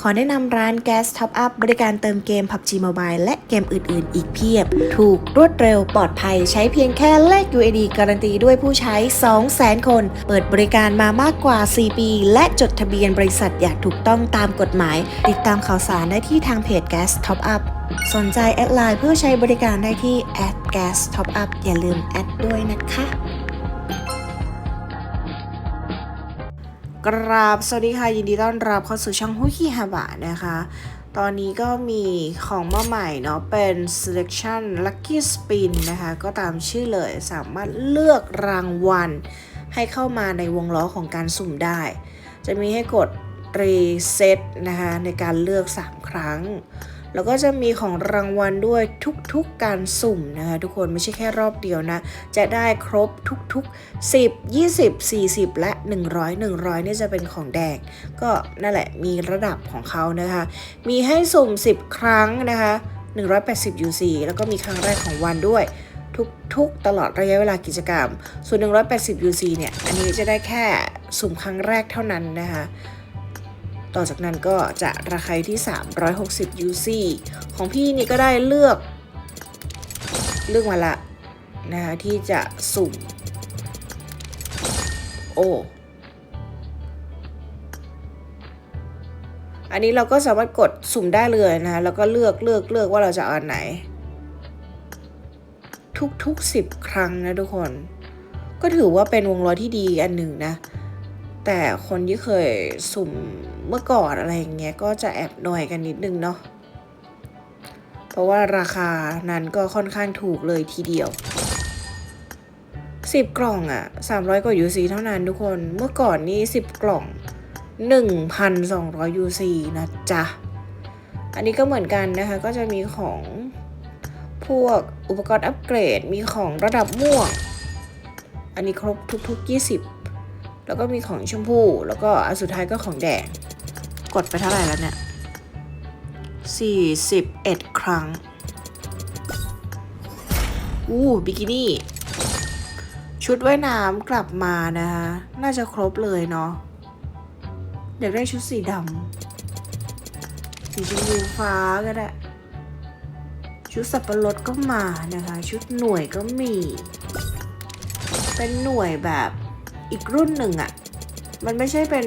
ขอแนะนำร้าน Gas Top Up บริการเติมเกม PUBG Mobile และเกมอื่น ๆ อีกเพียบ ถูกรวดเร็วปลอดภัยใช้เพียงแค่แลก UAD การันตีด้วยผู้ใช้ 200,000 คน เปิดบริการมามากกว่า 4 ปี และจดทะเบียนบริษัทอย่างถูกต้องตามกฎหมาย ติดตามข่าวสารได้ที่ทางเพจ Gas Top Up สนใจแอดไลน์เพื่อใช้บริการได้ที่ @gas top up อย่าลืมแอดด้วยนะคะ กราบ สวัสดีค่ะ ยินดีต้อนรับเข้าสู่ช่องฮุกิฮาบะนะคะ ตอนนี้ก็มีของมาใหม่เนาะ เป็น selection lucky spin นะคะ ก็ตามชื่อเลยสามารถเลือกรางวัล ให้เข้ามาในวงล้อของการสุ่มได้ จะมีให้กด reset นะคะ ในการเลือก 3 ครั้ง แล้วก็จะมีของรางวัลด้วยทุกๆการสุ่มนะคะทุกคนไม่ใช่แค่รอบเดียวนะ จะได้ครบทุกๆ 10 20 40 และ 100 100นี่ยจะเป็นของแดง ก็นั่นแหละมีระดับของเขานะคะ มีให้สุ่ม 10 ครั้งนะคะ 180 UC แล้วก็มีครั้งแรกของวันด้วยทุกๆ ตลอดระยะเวลากิจกรรม ส่วน 180 UC เนี่ย อันนี้จะได้แค่สุ่มครั้งแรกเท่านั้นนะคะ ต่อจากนั้นก็จะราคาอยู่ที่ 360 UC ของพี่นี่ก็ได้เลือก เลือกมาละนะคะที่จะสุ่ม โอ้อันนี้เราก็สามารถกดสุ่มได้เลยนะคะแล้วก็เลือกเลือกเลือกว่าเราจะเอาอันไหน ทุกๆสิบครั้งนะทุกคน ก็ถือว่าเป็นวงล้อที่ดีอันหนึ่งนะ แต่คนที่เคยสุ่มเมื่อก่อนอะไรอย่างเงี้ยก็จะแอบหน่อยกันนิดนึงเนาะเพราะว่าราคานั้นก็ค่อนข้างถูกเลยทีเดียว 10 กล่องอะ่ะ 300 กว่า UC เท่านั้นทุกคนเมื่อก่อนนี่ 10 กล่อง 1,200 UC นะจ๊ะ อันนี้ก็เหมือนกันนะคะ ก็จะมีของพวกอุปกรณ์อัปเกรดมีของระดับม่วง อันนี้ครบทุกๆ 20 แล้วก็มีของชมพูแล้วก็อันสุดท้ายก็ของแดง กดไปเท่าไหร่แล้วเนี่ย 41 ครั้ง อู้บิกินี่ ชุดว่ายน้ำกลับมานะคะน่าจะครบเลยเนาะอยากได้ชุดสีดำสีชมพูฟ้าก็ได้ ชุดสับปะรดก็มานะคะ ชุดหน่วยก็มี เป็นหน่วยแบบ อีกรุ่นหนึ่งอะ่ะ มันไม่ใช่เป็น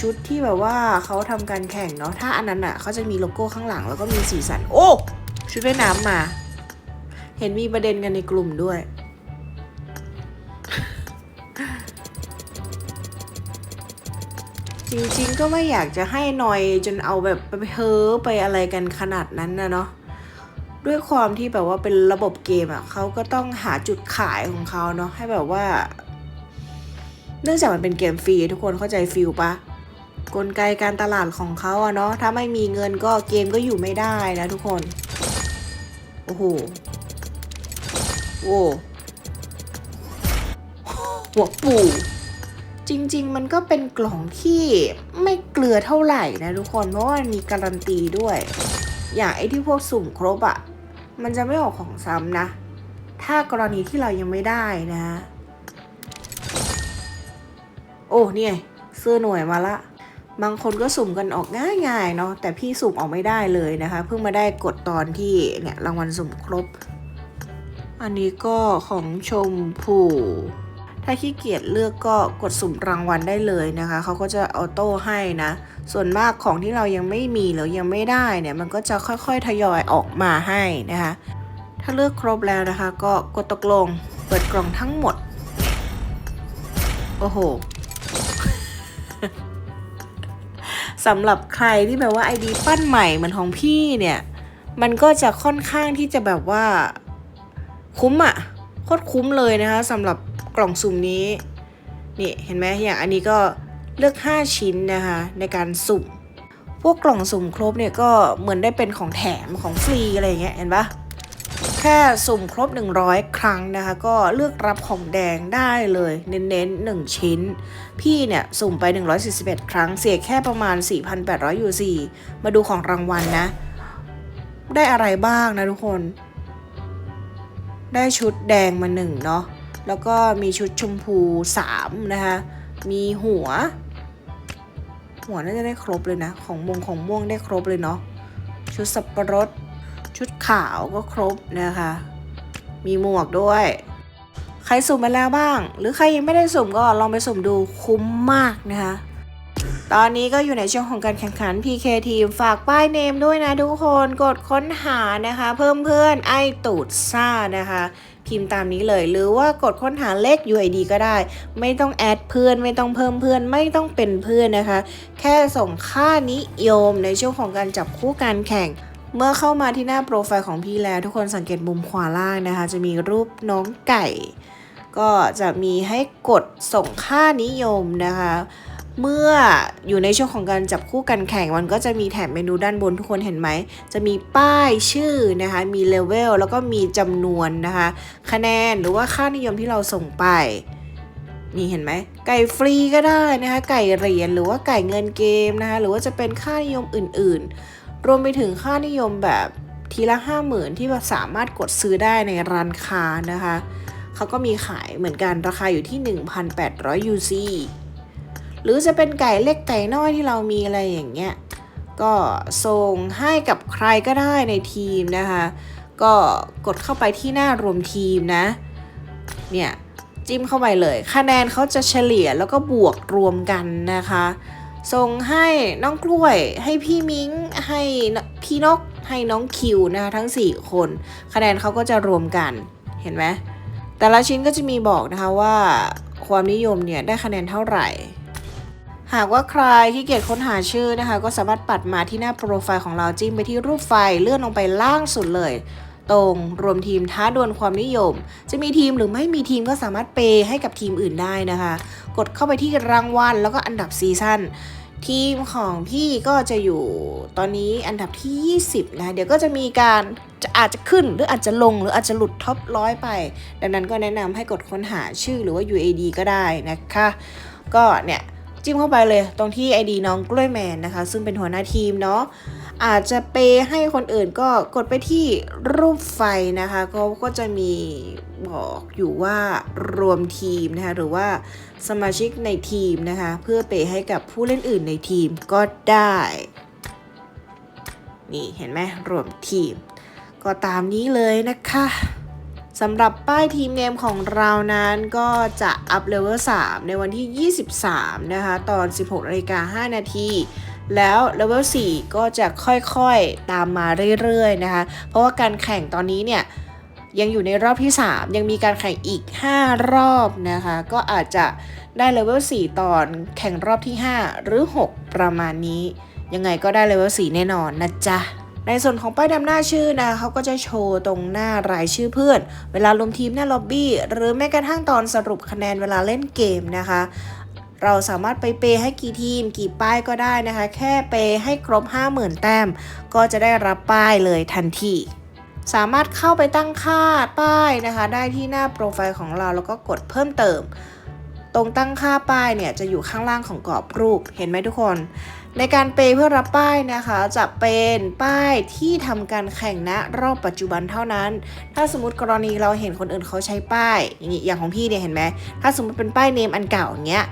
ชุดที่แบบว่าเขาทำการแข่งเนาะ ถ้าอันนั้นอะ่ะเขาจะมีโลโก้ข้างหลังแล้วก็มีสีสัน โอ้ ชุดว่ายน้ำมา เห็นมีประเด็นกันในกลุ่มด้วย จริงๆก็ไม่อยากจะให้หน่อยจนเอาแบบไปเพ้อไปอะไรกันขนาดนั้นนะเนาะด้วยความที่แบบว่าเป็นระบบเกมอะ่ะเขาก็ต้องหาจุดขายของเขาเนาะให้แบบว่า เนื่องจากมันเป็นเกมฟรีทุกคนเข้าใจฟิลปะกลไกการตลาดของเขาอะเนาะถ้าไม่มีเงินก็เกมก็อยู่ไม่ได้นะทุกคน โอ้โหโอ้หัวปู่จริง ๆ มันก็เป็นกล่องที่ไม่เกลือเท่าไหร่นะทุกคนเพราะว่ามันมีการันตีด้วย อย่างไอ้ที่พวกสุ่มครบอะมันจะไม่ออกของซ้ำนะ ถ้ากรณีที่เรายังไม่ได้นะ อ้เนี่ยเสื้อหน่วยมาละ บางคนก็สุ่มกันออกง่ายๆเนาะแต่พี่สุ่มออกไม่ได้เลยนะคะ เพิ่งมาได้กดตอนที่เนี่ยรางวัลสุ่มครบ อันนี้ก็ของชมพูถ้าขี้เกียจเลือกก็กดสุ่มรางวัลได้เลยนะคะ เขาก็จะออโต้ให้นะ ส่วนมากของที่เรายังไม่มีหรือยังไม่ได้เนี่ย มันก็จะค่อยๆทยอยออกมาให้นะคะ ถ้าเลือกครบแล้วนะคะ ก็กดตกลง เปิดกล่องทั้งหมด โอ้โห สำหรับใครที่แบบว่าไอดีปั้นใหม่เหมือนของพี่เนี่ย มันก็จะค่อนข้างที่จะแบบว่าคุ้มอะโคตรคุ้มเลยนะคะสำหรับกล่องสุ่มนี้ นี่เห็นไหมอย่างอันนี้ก็เลือก 5 ชิ้นนะคะในการสุ่ม พวกกล่องสุ่มครบเนี่ยก็เหมือนได้เป็นของแถมของฟรีอะไรอย่างเงี้ยเห็นปะ ค่สุ่มครบ 100 ครั้งนะคะ ก็เลือกรับของแดงได้เลย เน้นๆ 1 ชิ้น พี่เนี่ย สุ่มไป 141 ครั้ง เสียแค่ประมาณ 4,800 UC มาดูของรางวัลนะได้อะไรบ้างนะทุกคน ได้ชุดแดงมาหนึ่งเนาะ แล้วก็มีชุดชมพู 3 นะคะ มีหัว หัวน่าจะได้ครบเลยนะ ของมงของม่วงได้ครบเลยเนาะ ชุดสับปะรด ชุดขาวก็ครบนะคะ มีหมวกด้วย ใครสุ่มมาแล้วบ้าง หรือใครยังไม่ได้สุ่มก็ลองไปสุ่มดูคุ้มมากนะคะ ตอนนี้ก็อยู่ในช่วงของการแข่งขัน PK ทีมฝากป้ายเนมด้วยนะทุกคนกดค้นหานะคะ เพิ่มเพื่อนไอตูดซ่านะคะพิมพ์ตามนี้เลยหรือว่ากดค้นหาเลข UID ก็ได้ ไม่ต้องแอดเพื่อนไม่ต้องเพิ่มเพื่อนไม่ต้องเป็นเพื่อนนะคะ แค่ส่งค่านิยมในช่วงของการจับคู่การแข่ง เมื่อเข้ามาที่หน้าโปรไฟล์ของพี่แล้ว ทุกคนสังเกตมุมขวาล่างนะคะ จะมีรูปน้องไก่ ก็จะมีให้กดส่งค่านิยมนะคะ เมื่ออยู่ในช่วงของการจับคู่กันแข่งมันก็จะมีแถบเมนูด้านบนทุกคนเห็นไหม จะมีป้ายชื่อนะคะ มีเลเวลแล้วก็มีจำนวนนะคะ คะแนนหรือว่าค่านิยมที่เราส่งไปนี่เห็นไหมไก่ฟรีก็ได้นะคะ ไก่เหรียญหรือว่าไก่เงินเกมนะคะ หรือว่าจะเป็นค่านิยมอื่น ๆ รวมไปถึงค่านิยมแบบทีละห้าหมื่นที่สามารถกดซื้อได้ในร้านค้านะคะเขาก็มีขายเหมือนกันราคาอยู่ที่ 1,800 UC หรือจะเป็นไก่เล็กไก่น้อยที่เรามีอะไรอย่างเงี้ยก็ส่งให้กับใครก็ได้ในทีมนะคะ ก็กดเข้าไปที่หน้ารวมทีมนะ เนี่ยจิ้มเข้าไปเลย คะแนนเขาจะเฉลี่ยแล้วก็บวกรวมกันนะคะ ส่งให้น้องกล้วย ให้พี่มิ้ง ให้พี่นก ให้น้องคิวนะคะทั้ง 4 คน คะแนนเขาก็จะรวมกัน เห็นไหม แต่ละชิ้นก็จะมีบอกนะคะว่า ความนิยมเนี่ยได้คะแนนเท่าไหร่ หากว่าใครที่เกียจค้นหาชื่อนะคะ ก็สามารถปัดมาที่หน้าโปรไฟล์ของเราจิ้มไปที่รูปไฟเลื่อนลงไปล่างสุดเลยตรงรวมทีมท้าดวลความนิยม จะมีทีมหรือไม่มีทีมก็สามารถเปย์ให้กับทีมอื่นได้นะคะ กดเข้าไปที่รางวัลแล้วก็อันดับซีซั่นทีมของพี่ก็จะอยู่ตอนนี้อันดับที่ 20 นะ เดี๋ยวก็จะมีการจะอาจจะขึ้นหรืออาจจะลงหรืออาจจะหลุดท็อปร้อยไป ดังนั้นก็แนะนำให้กดค้นหาชื่อหรือว่า UAD ก็ได้นะคะ ก็เนี่ย จิ้มเข้าไปเลยตรงที่ ID น้องกล้วยแมนนะคะ ซึ่งเป็นหัวหน้าทีมเนาะ อาจจะเปย์ให้คนอื่นก็กดไปที่รูปไฟนะคะก็ก็จะมีบอกอยู่ว่ารวมทีมนะคะหรือว่าสมาชิกในทีมนะคะเพื่อเปย์ให้กับผู้เล่นอื่นในทีมก็ได้นี่เห็นไหมรวมทีม ก็ตามนี้เลยนะคะสำหรับป้ายทีมเนมของเรานั้นก็จะอัพเลเวล3ในวันที่ 23 นะคะ ตอน 16นาฬิกา5นาที แล้วเลเวล4ก็จะค่อยๆตามมาเรื่อยๆนะคะ เพราะว่าการแข่งตอนนี้เนี่ยยังอยู่ในรอบที่ 3 ยังมีการแข่งอีก 5 รอบนะคะ ก็อาจจะได้เลเวล4ตอนแข่งรอบที่ 5 หรือ 6 ประมาณนี้ ยังไงก็ได้เลเวล4แน่นอนนะจ๊ะในส่วนของป้ายดำหน้าชื่อนะเขาก็จะโชว์ตรงหน้ารายชื่อเพื่อน เวลารวมทีมหน้าล็อบบี้ หรือแม้กระทั่งตอนสรุปคะแนนเวลาเล่นเกมนะคะ เราสามารถไปเปย์ให้กี่ทีม กี่ป้ายก็ได้นะคะ แค่เปย์ให้ครบ 50,000 แต้ม ก็จะได้รับป้ายเลยทันทีสามารถเข้าไปตั้งค่าป้ายนะคะ ได้ที่หน้าโปรไฟล์ของเราแล้วก็กดเพิ่มเติม ตรงตั้งค่าป้ายเนี่ยจะอยู่ข้างล่างของกรอบรูปเห็นไหมทุกคน ในการเปย์เพื่อรับป้ายนะคะ จะเป็นป้ายที่ทำการแข่งณรอบปัจจุบันเท่านั้น ถ้าสมมติกรณีเราเห็นคนอื่นเขาใช้ป้ายอย่างนี้อย่างของพี่เนี่ยเห็นไหมถ้าสมมติเป็นป้ายเนมอันเก่าอย่างเงี้ย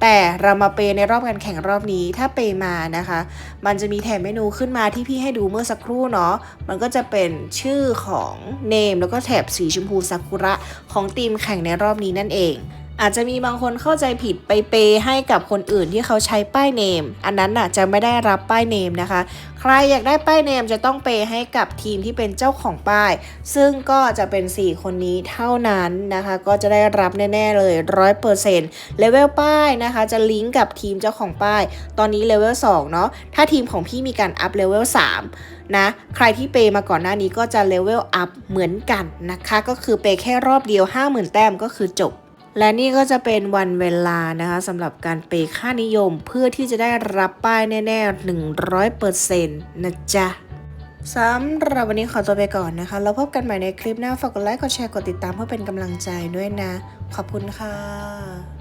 แต่เรามาเปย์ในรอบการแข่งรอบนี้ถ้าเปย์มานะคะ มันจะมีแถบเมนูขึ้นมาที่พี่ให้ดูเมื่อสักครู่เนาะมันก็จะเป็นชื่อของเนมแล้วก็แถบสีชมพูซากุระของทีมแข่งในรอบนี้นั่นเอง อาจจะมีบางคนเข้าใจผิดไปเปให้กับคนอื่นที่เขาใช้ป้ายเนม อันนั้นน่ะจะไม่ได้รับป้ายเนมนะคะ ใครอยากได้ป้ายเนมจะต้องเปให้กับทีมที่เป็นเจ้าของป้าย ซึ่งก็จะเป็น 4 คนนี้เท่านั้นนะคะ ก็จะได้รับแน่ ๆ เลย 100%เลเวลป้ายนะคะ จะลิงก์กับทีมเจ้าของป้าย ตอนนี้เลเวล2เนาะถ้าทีมของพี่มีการอัพเลเวล3นะใครที่เปมาก่อนหน้านี้ก็จะเลเวลอัพเหมือนกันนะคะ ก็คือเปแค่รอบเดียว 50,000 แต้มก็คือจบ และนี่ก็จะเป็นวันเวลานะคะสำหรับการเปย์ค่านิยมเพื่อที่จะได้รับป้ายแน่ๆ 100%นะจ๊ะสำหรับวันนี้ขอตัวไปก่อนนะคะ แล้วพบกันใหม่ในคลิปหน้า ฝากกดไลค์ กดแชร์ กดติดตามเพื่อเป็นกำลังใจด้วยนะ ขอบคุณค่ะ